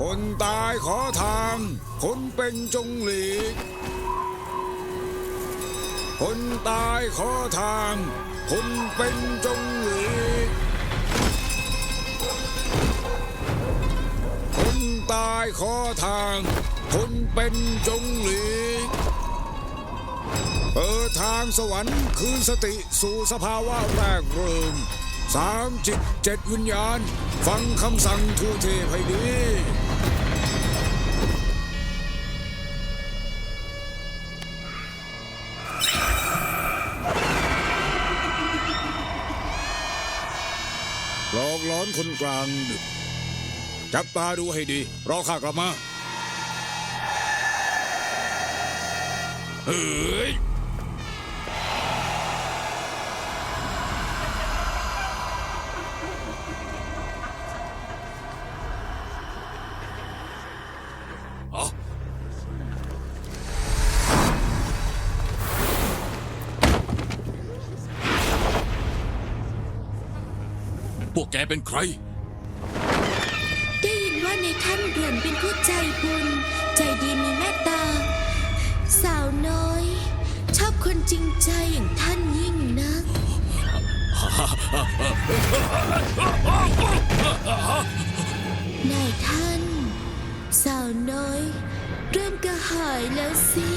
คนตายขอทาง คนเป็นจงหลีก คนตายขอทาง คนเป็นจงหลีก คนตายขอทาง คนเป็นจงหลีกเปิดทางสวรรค์คืนสติสู่สภาวะแรกเริ่มสามจิตเจ็ดวิญญาณ ฟังคำสั่งทูเทพให้ดี คนกลางดึกจับตาดูให้ดี รอข้ากลับมา เฮ้ย พวกแกเป็นใคร ได้ยินว่าในท่านเรือนเป็นผู้ใจบุญ ใจดีมีเมตตา สาวน้อย ชอบคนจริงใจอย่างท่านยิ่งนัก นายท่าน สาวน้อย เริ่มกระหายแล้วสิ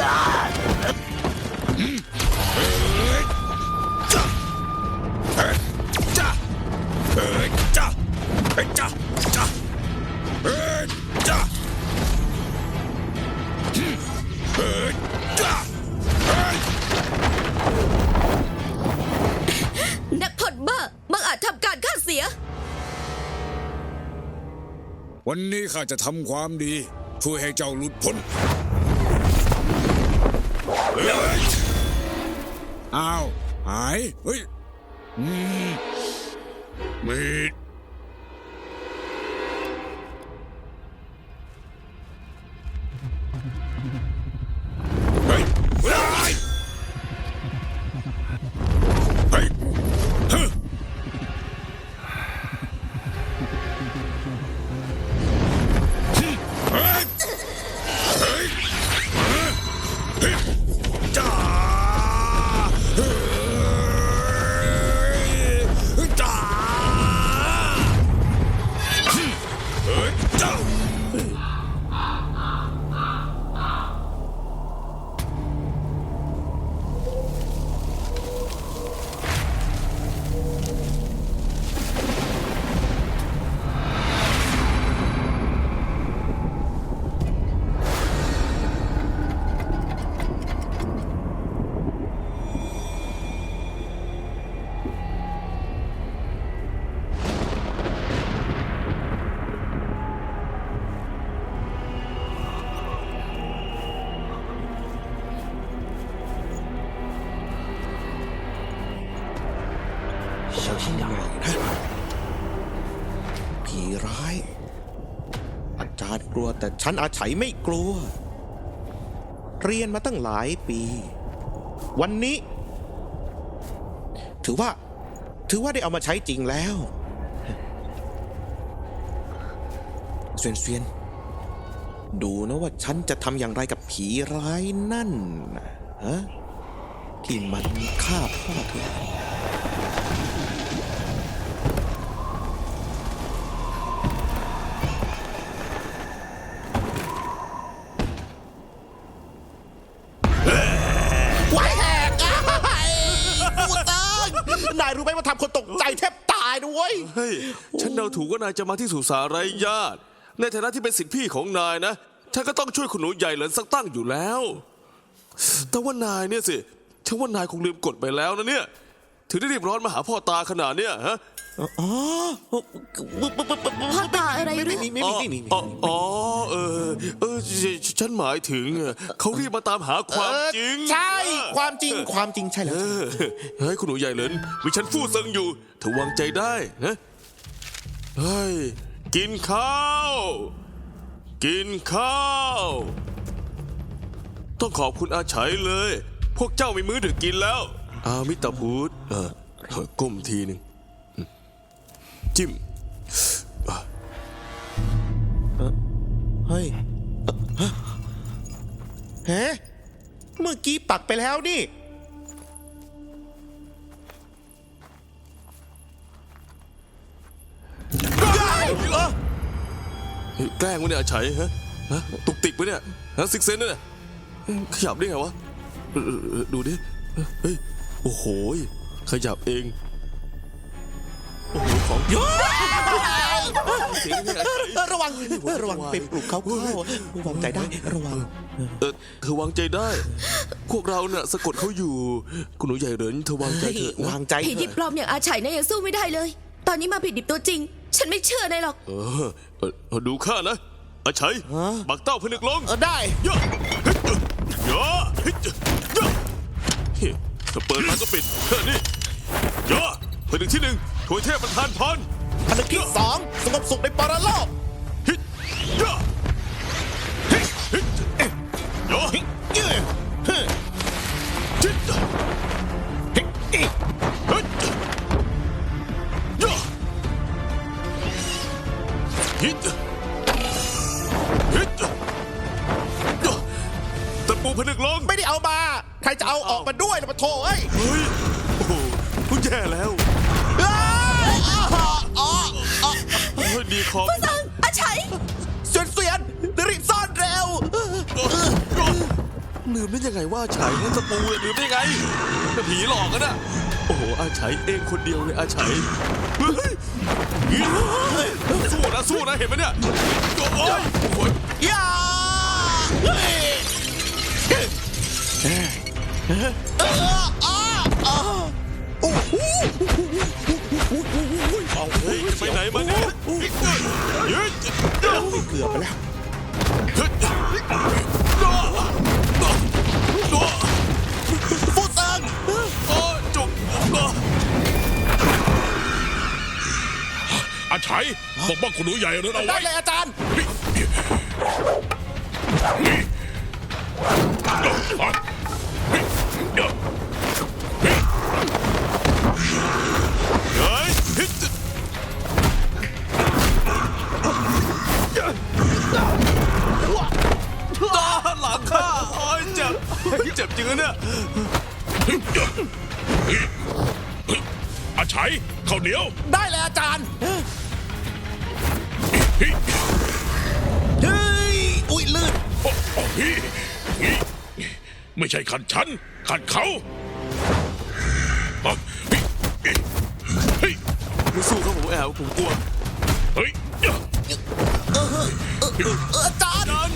จ้ จ้าจ้าเฮ้จ้าเฮ้จ้าเฮ้นักพจน์บ้าบังอาจทำการข้าเสีย วันนี้ข้าจะทำความดี ช่วยให้เจ้าหลุดพ้นเอ้าว หาย เฮ้ย อืมมี 小心点儿นะผีร้าย อาจารย์กลัวแต่ฉันอาศัยไม่กลัว เรียนมาตั้งหลายปี วันนี้ ถือว่า ถือว่าได้เอามาใช้จริงแล้วเซียนเซียนดูนะว่าฉันจะทำอย่างไรกับผีร้ายนั่นน่ะฮะที่มันฆ่าพ่อเธอ ทำคนตกใจแทบตายด้วยเฮ้ย ฉันเดาถูกว่านายจะมาที่สุสานไร้ญาติ ในฐานะที่เป็นสิทธิพี่ของนายนะฉันก็ต้องช่วยคุณหนูใหญ่เหลินสักตั้งอยู่แล้ว แต่ว่านายเนี่ยสิฉันว่านายคงลืมกฎไปแล้วนะเนี่ย ถึงได้รีบร้อนมาหาพ่อตาขนาดเนี้ยฮะอ๋อพ่อตาอะไรหรือ ไม่มีไม่มีไม่มีไม่มีอ๋ออ๋อ เออเออฉฉฉันหมายถึงเขารีบมาตามหาความจริงใช่ ความจริงความจริงใช่แล้วเออเฮ้ยคุณหนูใหญ่เหลินมีฉันฟู่เซิงอยู่เธอวางใจได้นะเฮ้ยกินข้าว กินข้าว ต้องขอบคุณอาชัยเลย พวกเจ้ามีมื้อดึกกินแล้ว อามิตาพูดเออเออก้มทีหนึ่งอืมจจิ้ม เฮ้ยเฮะเมื่อกี้ปักไปแล้วนี่ แกล้งวะเนี่ยอาชัยฮะฮะตุกติกปะเนี่ยฮะซิกเซนเนี่ยขยับได้ไงวะ ดูดิ เฮ้ย โอ้โห ขยับเอง โอ้โห ของ เยอะเสียงเนี่ยอาชัยเออระวังเออระวังไปปลุกเขาเข้าวางใจได้ระวัง เออเธอวางใจได้ พวกเราเนี่ยสะกดเขาอยู่ คุณหนูใหญ่เหรินเธอวางใจเฮ้ยเถอะนะวางใจผีเถดิบอะปลอมอย่างอาชัยนะยังสู้ไม่ได้เลย ตอนนี้มาผิดดิบตัวจริง ฉันไม่เชื่อนายหรอก เออเออเออดูข้านะอาชัยบักเต้าพนึกลงเออได้เยอะเฮ้ยเยอะเฮ้ยเยอะเฮ้ยถ้าเปิดมาก็ปิดเฮ้ยนี่เยอะพนึกที่หนึ่งถวยเทพประธานพร อันดับที่สองสงบสุขในปรโลกฮิตยอะ ฮ้ยดีคอมฟังอาชัยเสียนเสียนรีบซ่อนเร็วลืมได้ยังไงว่าฉายนั่นตะปูเนี่ยลืมได้ไงเป็นผีหลอกกันน่ะโอ้โหอาชัยเองคนเดียวเลยอาชัยเฮ้ยเฮ้ยสู้นะสู้นะเห็นไหมเนี่ยโอ้ยโอ้โหอย่าเฮ้ยเอออ้าอ้าโอ้โหเอาเฮ้ยจะไปไหนมาเนี่ยเฮ้ยเกือบไปแล้วเฮ้ยฟูเซิงโอ้จุกอาชัยปกป้องคุณหนูใหญ่เรือนเอาได้ไว้เลยอาจารย์ ตาหลังข้าโอ้ยเจ็บเจ็บจริงนะเนี่ยอาชัยข้าวเหนียว ได้เลยอาจารย์ เฮ้ยเฮ้ยอุ้ยลื่นโอ้โอ้เฮ้ยเฮ้ยไม่ใช่ขัดฉันขัดเขาอะเฮ้ยเฮ้ย ไม่สู้ครับผมแอบผมกลัวเฮ้ยเอออาจารย์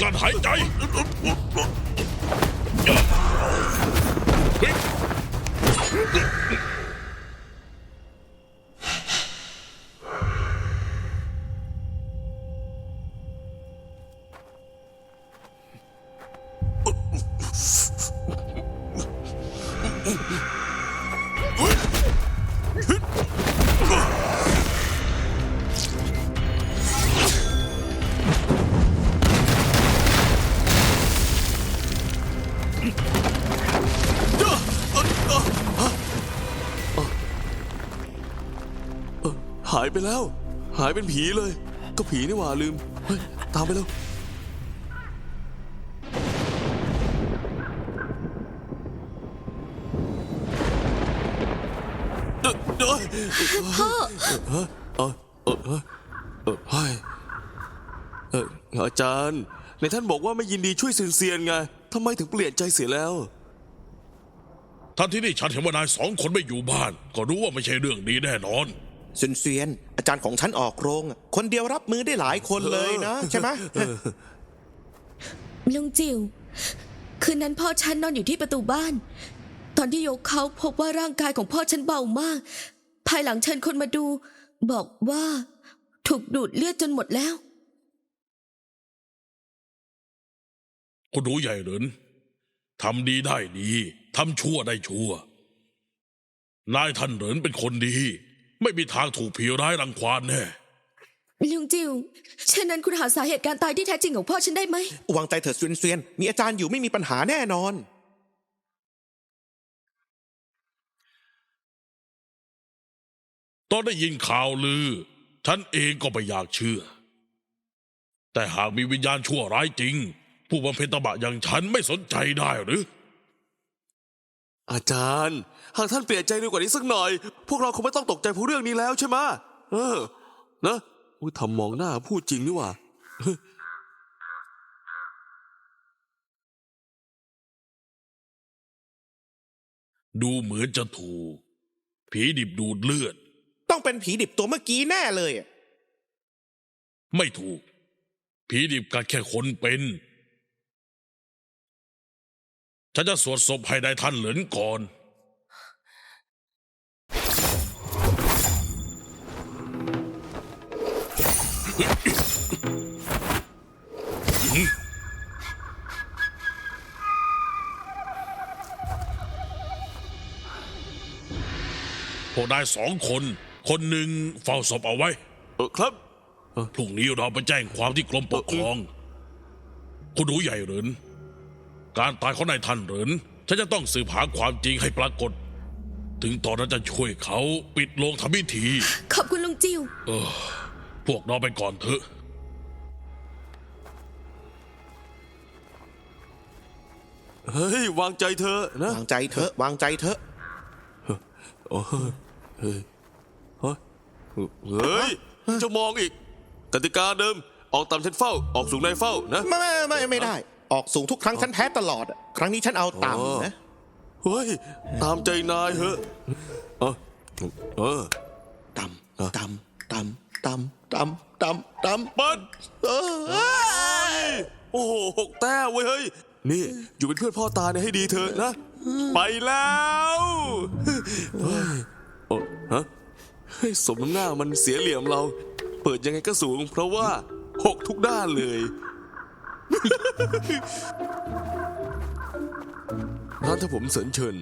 กลั้นหายใจ หายไปแล้ว หายเป็นผีเลย ก็ผีนี่หว่าลืม เฮ้ย ตามไปแล้วเอ้ยเอ้ยพ่อเออเออเออเออเออเฮ้ยเอออาจารย์ในท่านบอกว่าไม่ยินดีช่วยเซียนๆไงทำไมถึงเปลี่ยนใจเสียแล้ว ท่านที่นี่ฉันเห็นว่านายสองคนไม่อยู่บ้าน ก็รู้ว่าไม่ใช่เรื่องดีแน่นอน เซียนเซียนอาจารย์ของฉันออกโรง คนเดียวรับมือได้หลายคนเลยนะ ใช่ไหมลุงจิวคืนนั้นพ่อฉันนอนอยู่ที่ประตูบ้าน ตอนที่ยกเขาพบว่าร่างกายของพ่อฉันเบามาก ภายหลังเชิญคนมาดู บอกว่า ถูกดูดเลือดจนหมดแล้ว คุณหนูใหญ่เหรินทำดีได้ดีทำชั่วได้ชั่วนายท่านเหรินเป็นคนดี ไม่มีทางถูกผีร้ายรังควานแน่ ลุงจิวเช่นนั้นคุณหาสาเหตุการตายที่แท้จริงของพ่อฉันได้ไหม วางใจเถอะเซียนเซียนมีอาจารย์อยู่ไม่มีปัญหาแน่นอน ตอนได้ยินข่าวลือ ฉันเองก็ไม่อยากเชื่อ แต่หากมีวิญญาณชั่วร้ายจริง ผู้บำเพ็ญตบะอย่างฉันไม่สนใจได้หรือ อาจารย์ หากท่านเปลี่ยนใจเร็วกว่านี้สักหน่อย พวกเราคงไม่ต้องตกใจเพราะเรื่องนี้แล้วใช่ไหมะเออ นะอุ้ยทำมองหน้าพูดจริงนี่หว่า ดูเหมือนจะถูก ผีดิบดูดเลือด ต้องเป็นผีดิบตัวเมื่อกี้แน่เลยอะไม่ถูก ผีดิบกัดแค่คนเป็น ฉันจะสวดศพให้ได้ท่านเหลินก่อน พวกนายสองคน คนหนึ่งเฝ้าศพเอาไว้ เออครับ พรุ่งนี้เราไปแจ้งความที่กรมปกครอง คุณหนูใหญ่เหรินการตายของนายท่านเหรินฉันจะต้องสืบหาความจริงให้ปรากฏ ถึงตอนนั้นจะช่วยเขาปิดโลงทำพิธี ขอบคุณลุงจิวพวกเราไปก่อนเถอะ เฮ้ย วางใจเธอะนะ วางใจเถอะ วางใจเถอะ เฮ้ยจะมองอีก กติกาเดิม ออกตามฉันเฝ้า ออกสูงนายเฝ้านะไม่ไม่ไม่ไม่ได้ ออกสูงทุกครั้งฉันแพ้ตลอดอะครั้งนี้ฉันเอาต่ำนะเฮ้ยตามใจนายเถอะเออเออต่ำต่ำต่ำต่ำต่ำต่ำต่ำเปิดเออโอ้โหหกแต้มเว้ยเฮ้ยนี่อยู่เป็นเพื่อนพ่อตาเนี่ยให้ดีเถอะนะ ไปแล้วเฮ้ยโอ้ฮะเฮ้ยสมน้ำหน้ามันเสียเหลี่ยมเรา เปิดยังไงก็สูง เพราะว่าหกทุกด้านเลย ร้านถ้าผมเสริญเชิญ